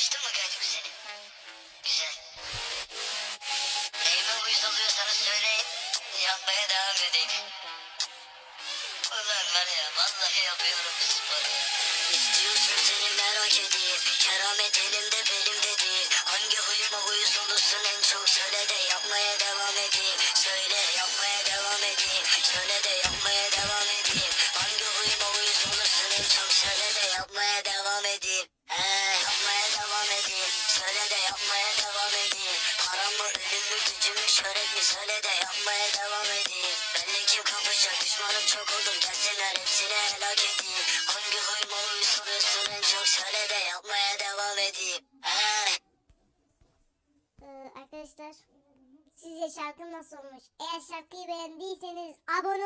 sevmedim seni. Güzel. Neyime uyuz oluyorsanız söyleyin. Yapmaya devam edeyim. Ulan var ya vallahi yapıyorum bu. İstiyorsun seni merak edeyim. Keramet elimde belimde değil. Hangi huyuma uyuz olursun en çok söyle de yapmaya devam edeyim. Söyle yapmaya devam edeyim. Söyle de yapmaya devam edeyim. Hangi huyuma uyuz olursun en çok söyle de yapmaya devam edeyim. Söyle de yapmaya devam edeyim. Param mı ölüm mü gücüm mü şöhret mi söyle de yapmaya devam edeyim. Benle kim kapışacak düşmanım çok olur gelsinler hepsini helak edeyim. Hangi huyuma uyuz oluyorsun en çok söyle de yapmaya devam edeyim. Ee, Ee, arkadaşlar sizce şarkım nasıl olmuş? Eğer şarkıyı beğendiyseniz abone